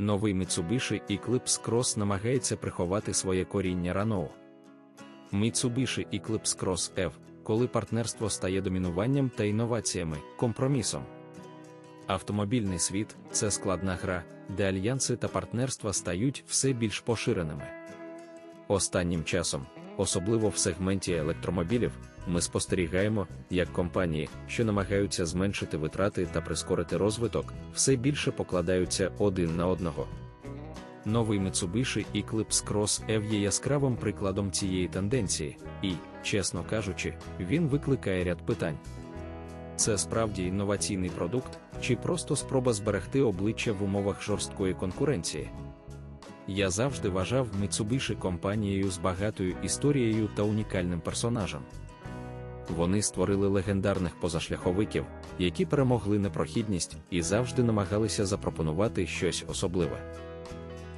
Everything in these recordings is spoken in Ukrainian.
Новий Mitsubishi Eclipse Cross намагається приховати своє коріння Renault. Mitsubishi Eclipse Cross F, коли партнерство стає домінуванням та інноваціями, компромісом. Автомобільний світ це складна гра, де альянси та партнерства стають все більш поширеними. Останнім часом, особливо в сегменті електромобілів, ми спостерігаємо, як компанії, що намагаються зменшити витрати та прискорити розвиток, все більше покладаються один на одного. Новий Mitsubishi Eclipse Cross EV є яскравим прикладом цієї тенденції, і, чесно кажучи, він викликає ряд питань. Це справді інноваційний продукт, чи просто спроба зберегти обличчя в умовах жорсткої конкуренції. Я завжди вважав Mitsubishi компанією з багатою історією та унікальним персонажем. Вони створили легендарних позашляховиків, які перемогли непрохідність і завжди намагалися запропонувати щось особливе.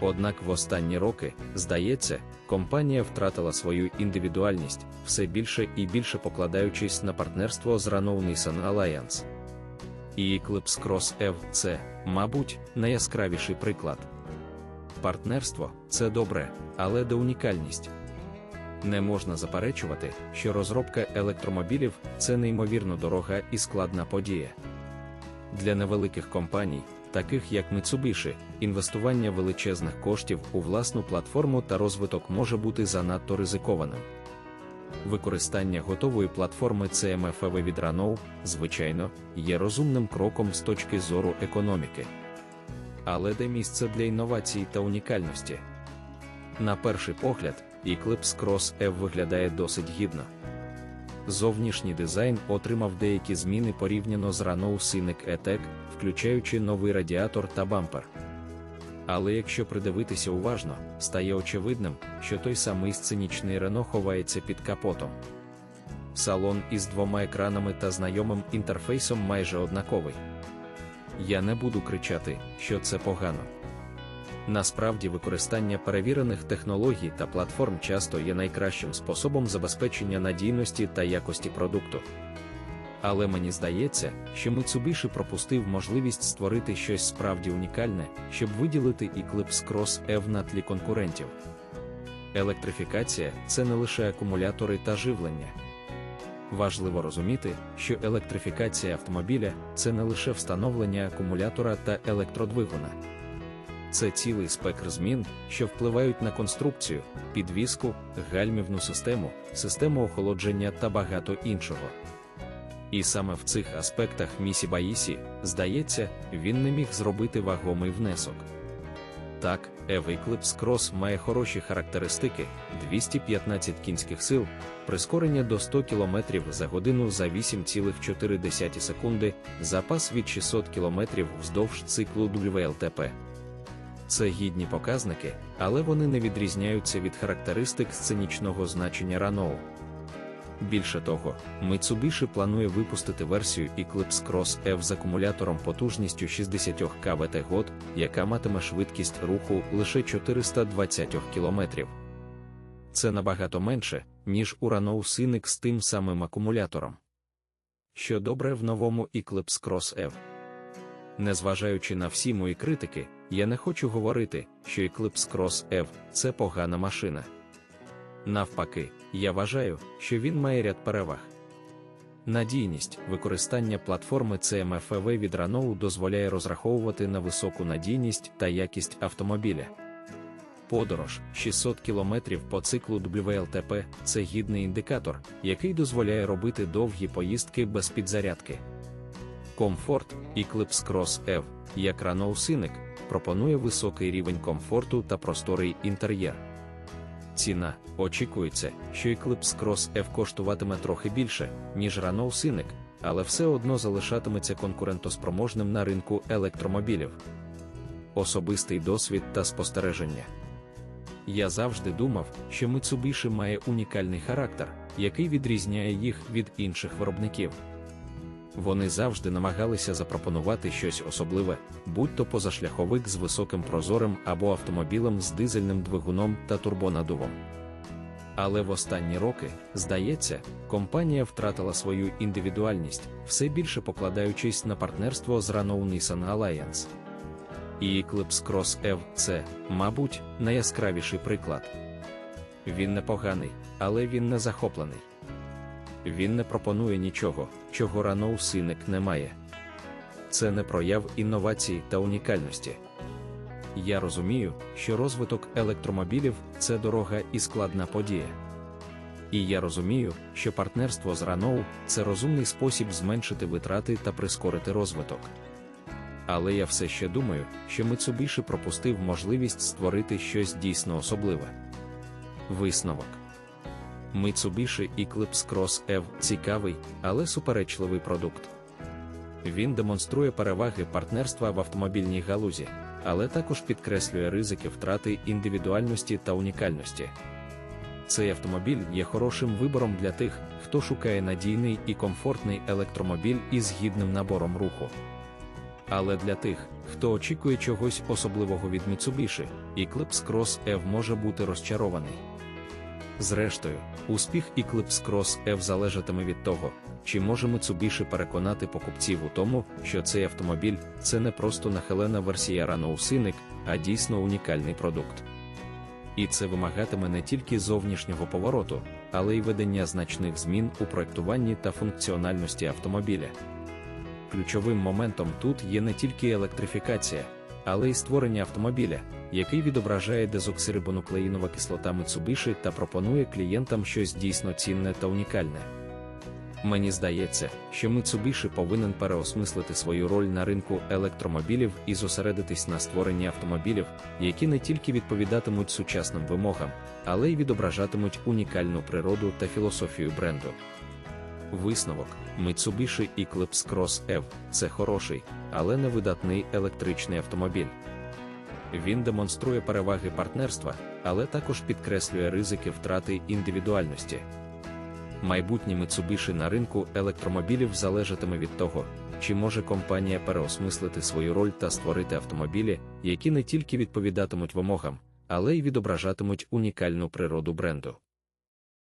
Однак в останні роки, здається, компанія втратила свою індивідуальність, все більше і більше покладаючись на партнерство з Renault Nissan Alliance. І Eclipse Cross EV – це, мабуть, найяскравіший приклад. Партнерство це добре, але де унікальність. Не можна заперечувати, що розробка електромобілів це неймовірно дорога і складна подія. Для невеликих компаній, таких як Mitsubishi, інвестування величезних коштів у власну платформу та розвиток може бути занадто ризикованим. Використання готової платформи CMFV від Renault, звичайно, є розумним кроком з точки зору економіки. Але де місце для інновацій та унікальності? На перший погляд, Eclipse Cross F виглядає досить гідно. Зовнішній дизайн отримав деякі зміни порівняно з Renault Scenic E-Tech, включаючи новий радіатор та бампер. Але якщо придивитися уважно, стає очевидним, що той самий сценічний Renault ховається під капотом. Салон із двома екранами та знайомим інтерфейсом майже однаковий. Я не буду кричати, що це погано. Насправді, використання перевірених технологій та платформ часто є найкращим способом забезпечення надійності та якості продукту. Але мені здається, що Mitsubishi пропустив можливість створити щось справді унікальне, щоб виділити Eclipse Cross EV на тлі конкурентів. Електрифікація це не лише акумулятори та живлення. Важливо розуміти, що електрифікація автомобіля це не лише встановлення акумулятора та електродвигуна. Це цілий спектр змін, що впливають на конструкцію, підвіску, гальмівну систему, систему охолодження та багато іншого. І саме в цих аспектах Місі Баїсі, здається, він не міг зробити вагомий внесок. Так, EV Eclipse Cross має хороші характеристики: 215 кінських сил, прискорення до 100 км за годину за 8,4 секунди, запас від 600 км вздовж циклу WLTP. Це гідні показники, але вони не відрізняються від характеристик сценічного значення Renault. Більше того, Mitsubishi планує випустити версію Eclipse Cross F з акумулятором потужністю 60 кВт год, яка матиме швидкість руху лише 420 км. Це набагато менше, ніж у Renault Scenic з тим самим акумулятором. Що добре в новому Eclipse Cross F. Незважаючи на всі мої критики, я не хочу говорити, що Eclipse Cross F – це погана машина. Навпаки, я вважаю, що він має ряд переваг. Надійність використання платформи CMFV від Renault дозволяє розраховувати на високу надійність та якість автомобіля. Подорож 600 км по циклу WLTP – це гідний індикатор, який дозволяє робити довгі поїздки без підзарядки. Комфорт Eclipse Cross F, як Renault Scenic, пропонує високий рівень комфорту та просторий інтер'єр. Ціна очікується, що Eclipse Cross F коштуватиме трохи більше, ніж Renault Scenic, але все одно залишатиметься конкурентоспроможним на ринку електромобілів. Особистий досвід та спостереження. Я завжди думав, що Mitsubishi має унікальний характер, який відрізняє їх від інших виробників. Вони завжди намагалися запропонувати щось особливе, будь-то позашляховик з високим прозорим або автомобілем з дизельним двигуном та турбонадувом. Але в останні роки, здається, компанія втратила свою індивідуальність, все більше покладаючись на партнерство з Renault Nissan Alliance. І Eclipse Cross F – це, мабуть, найяскравіший приклад. Він непоганий, але він не захоплений. Він не пропонує нічого, чого Renault Scenic не має. Це не прояв інновацій та унікальності. Я розумію, що розвиток електромобілів це дорога і складна подія. І я розумію, що партнерство з Renault – це розумний спосіб зменшити витрати та прискорити розвиток. Але я все ще думаю, що Mitsubishi пропустив можливість створити щось дійсно особливе. Висновок Mitsubishi Eclipse Cross F – цікавий, але суперечливий продукт. Він демонструє переваги партнерства в автомобільній галузі, але також підкреслює ризики втрати індивідуальності та унікальності. Цей автомобіль є хорошим вибором для тих, хто шукає надійний і комфортний електромобіль із гідним набором руху. Але для тих, хто очікує чогось особливого від Mitsubishi, Eclipse Cross F може бути розчарований. Зрештою, успіх Eclipse Cross F залежатиме від того, чи може Mitsubishi переконати покупців у тому, що цей автомобіль це не просто нахилена версія Renault Scenic, а дійсно унікальний продукт. І це вимагатиме не тільки зовнішнього повороту, але й ведення значних змін у проектуванні та функціональності автомобіля. Ключовим моментом тут є не тільки електрифікація, але й створення автомобіля, який відображає дезоксирибонуклеїнова кислота Mitsubishi та пропонує клієнтам щось дійсно цінне та унікальне. Мені здається, що Mitsubishi повинен переосмислити свою роль на ринку електромобілів і зосередитись на створенні автомобілів, які не тільки відповідатимуть сучасним вимогам, але й відображатимуть унікальну природу та філософію бренду. Висновок Mitsubishi Eclipse Cross F – це хороший, але не видатний електричний автомобіль. Він демонструє переваги партнерства, але також підкреслює ризики втрати індивідуальності. Майбутнє Mitsubishi на ринку електромобілів залежатиме від того, чи може компанія переосмислити свою роль та створити автомобілі, які не тільки відповідатимуть вимогам, але й відображатимуть унікальну природу бренду.